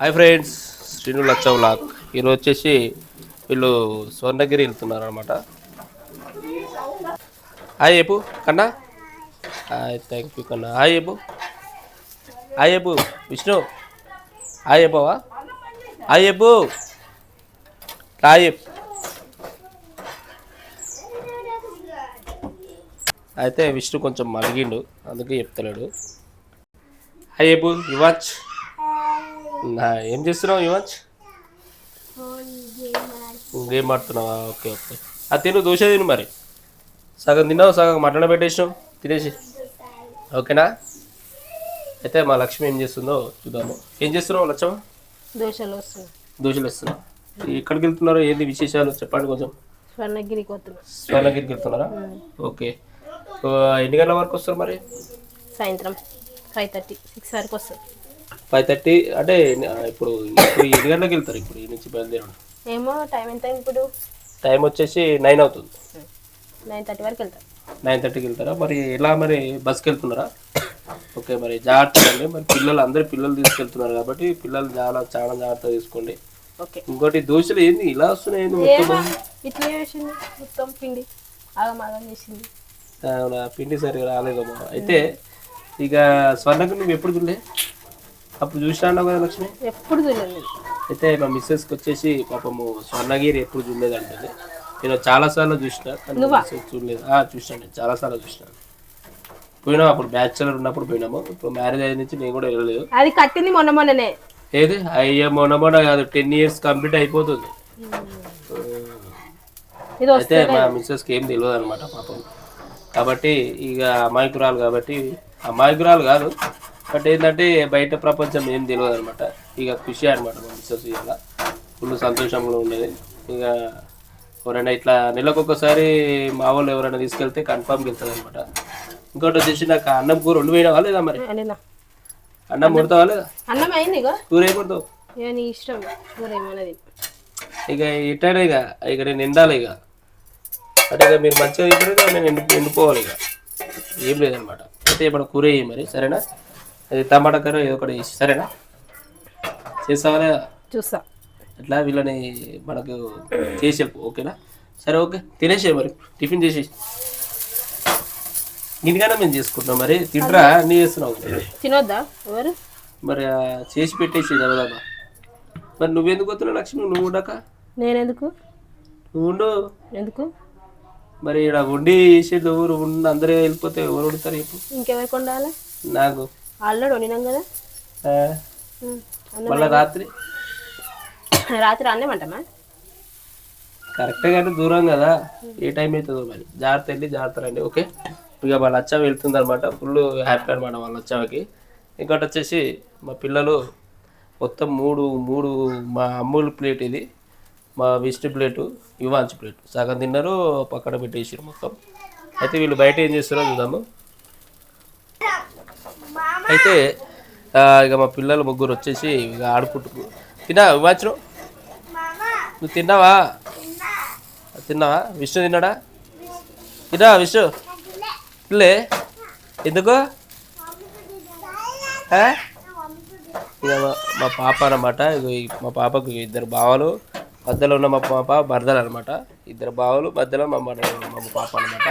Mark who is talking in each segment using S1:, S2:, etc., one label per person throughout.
S1: Hi friends Srinu లచ్చవ్లాక్ ఈరోజు వచ్చేసి వీళ్ళు స్వర్ణగిరి వెళ్తున్నారు అనమాట హాయ్ ఏపు కన్నా? హాయ్ థ్యాంక్ యూ కన్నా. హాయ్ ఏపు హాయ్ ఏపు విష్ణు. హాయ్ చెప్పవా? హాయ్ ఏపు హాయ్ అయితే విష్ణు కొంచెం అడిగిండు అందుకే చెప్తలేడు. హాయ్ ఏపు యువాచ్ ఏం చేస్తున్నావు యువాచ్ గేమ్ ఆడుతున్నావా? Okay okay. అది తిను దోశ తిను మరి. సగం తిన్నావు సగం మటన్ పెట్టేసినావు. తినేసి. ఓకేనా? అయితే మా లక్ష్మి ఏం చేస్తుందో చూద్దాము. ఏం చేస్తున్నావు లక్ష్మ
S2: దోశలు వస్తున్నాయి.
S1: దోశలు వేస్తున్నావు ఎక్కడికి వెళ్తున్నారో ఏంది విశేషాలు? చెప్పండి కొంచెం.
S2: స్వర్ణగిరికి వస్తున్నాం
S1: స్వర్ణగిరికి వెళ్తున్నారా? ఓకే. సో, ఎన్ని గంటల వరకు వస్తారు మరి?
S2: సాయంత్రం ఫైవ్ థర్టీ సిక్స్ వరకు వస్తాం
S1: ఫైవ్ థర్టీ అంటే ఇప్పుడు ఇప్పుడు ఎన్ని గంటలకు వెళ్తారు ఇప్పుడు ఈ నుంచి బయలుదేరండి.
S2: ఏమో టైం ఎంత ఇప్పుడు?
S1: టైం వచ్చేసి నైన్ అవుతుంది.
S2: నైన్ థర్టీ వరకు వెళ్తాం
S1: నైన్ థర్టీకి వెళ్తారా? మరి ఎలా మరి బస్కి వెళ్తున్నారా? ఓకే మరి జాగ్రత్త అండి మరి పిల్లలు అందరు పిల్లలు తీసుకెళ్తున్నారు కాబట్టి పిల్లలు చాలా చాలా జాగ్రత్త తీసుకోండి.
S2: ఓకే
S1: ఇంకోటి దోశలు ఏంది? ఇలా వస్తున్నాయి మొత్తం?
S2: ఇట్లా చేసింది మొత్తం పిండి. చేసింది.
S1: అవునా, పిండి సరిగా రాలేదమ్మా. అయితే ఇక స్వర్ణకు నువ్వు ఎప్పుడు చూడలే అప్పుడు చూసినా కదా లక్ష్మి?
S2: ఎప్పుడు చూడలేదు.
S1: అయితే మా మిస్సెస్కి వచ్చేసి పాపము స్వర్ణగిరి ఎప్పుడు చూడలేదు అంటుంది నేను చాలాసార్లు చూసిన కానీ మా మిస్సెస్ చూడలేదు. ఆ, చూసినాను నేను చాలాసార్లు చూసినాను పోయినాం అప్పుడు? బ్యాచులర్ ఉన్నప్పుడు పోయినాము. ఇప్పుడు మ్యారేజ్ అయిన నుంచి నేను కూడా వెళ్ళలేదు.
S2: అది కట్టింది మొన్న మొన్ననే.
S1: ఏది? అయ్యా మొన్న మొన్న కాదు. టెన్ ఇయర్స్ కంప్లీట్ అయిపోతుంది. అయితే మా మిస్సెస్కి ఏం తెలియదు అనమాట పాపం. కాబట్టి ఇక అమాయకురాలు కాబట్టి అమాయకురాలు కాదు. బట్ ఏంటంటే బయట ప్రపంచం ఏం తెలియదు అనమాట ఇక ఖుషి అనమాట మా మిస్సెస్ ఇవాళ. ఫుల్ సంతోషంలో ఉండేది ఇక ఎవరైనా ఇట్లా నెలకు ఒకసారి మా వాళ్ళు ఎవరైనా తీసుకెళ్తే కన్ఫామ్గా వెళ్తుంది అనమాట ఇంకోటి వచ్చేసి నాకు అన్నం కూర వండి పోయినావా లేదా మరి?
S2: అనినా
S1: కొడతావా లేదా?
S2: అన్నం అయింది
S1: కూర ఏం కొడతావు
S2: ఇష్టం. కూర ఏమన్నది
S1: ఇక ఇట్టానే ఇక ఇక నేను నిండాలి ఇక. అంటే ఇక మీరు మంచిగా ఇక నేను ఎండు ఎండుకోవాలి ఇక. ఏం లేదనమాట అయితే ఇప్పుడు కూర మరి సరేనా? అది టమాటా కర్రీ ఏదో ఒకటి సరేనా? చేస్తావా? లేదా
S2: చూస్తా.
S1: అట్లా వీళ్ళని మనకు చేసి ఓకేనా? సరే ఓకే. తినేసే మరి. టిఫిన్ చేసి ఇంటికైనా మేము చేసుకుంటున్నాం మరి. తింటరా? అన్నీ చేస్తున్నావు.
S2: తినొద్దా? ఎవరు?
S1: మరి చేసి పెట్టేసి చదవదామా మరి నువ్వెందుకు వస్తున్నావు లక్ష్మి? నువ్వు ఉండక?
S2: నేనెందుకు?
S1: నువ్వు ఉండు.
S2: ఎందుకు?
S1: మరి ఇక్కడ వండి చేసేది ఎవరు? ఉండి అందరూ వెళ్ళిపోతే ఎవరు వండుతారు చెప్పు.
S2: ఇంకెవరికి వండాలి?
S1: నాకు.
S2: ఆల్రెడీ వండినాం కదా.
S1: మళ్ళా రాత్రి?
S2: రాత్రి అన్నేమంటామా
S1: కరెక్ట్గా అంటే దూరం కదా ఏ టైం అవుతుందో మరి. జాగ్రత్త వెళ్ళి జాగ్రత్త రండి ఓకే? ఇక వాళ్ళ అచ్చ వెళ్తుంది అనమాట ఫుల్ హ్యాపీ అనమాట వాళ్ళ అచ్చకి ఇంకోటి వచ్చేసి మా పిల్లలు మొత్తం మూడు మూడు మా అమ్ముల్ ప్లేట్ ఇది మా విస్ట్ ప్లేటు యువాంచ్ ప్లేట్. సగం తిన్నారు పక్కన పెట్టేసారు మొత్తం. అయితే వీళ్ళు బయట ఏం చేస్తారో చూద్దాము. అయితే ఇక మా పిల్లలు ముగ్గురు వచ్చేసి ఇక ఆడుకుంటు తిన్నా వివాచరు నువ్వు తిన్నావా? తిన్నావా? విష్ణు తిన్నాడా? తిన్నావా విష్ణు? పిల్లే ఎందుకు? ఇక మా- పాప అన్నమాట ఇగో మా పాపకు ఇద్దరు బావలు మధ్యలో ఉన్న మా పాప భర్తలు అనమాట ఇద్దరు బావలు మధ్యలో మా మా పాప అనమాట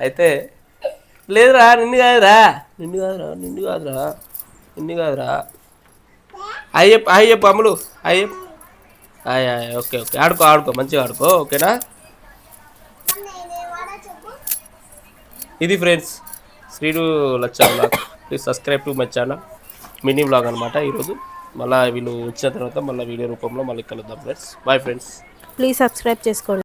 S1: అయితే లేదురా నిన్ను కాదురా. నిన్ను కాదురా నిన్ను కాదురా. నిన్ను కాదురా. అయ్యప్ప అయ్యప్ప అమ్ములు అయ్యప్ప అయ్య ఓకే ఓకే. ఆడుకో ఆడుకో మంచిగా ఆడుకో ఓకేనా? ఇది ఫ్రెండ్స్ శ్రీడు లచ్చా blog please subscribe to my channel mini blog అనమాట ఈరోజు. మళ్ళీ వీళ్ళు వచ్చిన తర్వాత మళ్ళీ వీడియో రూపంలో మళ్ళీ కలుద్దాం friends bye friends
S2: please subscribe చేసుకోండి.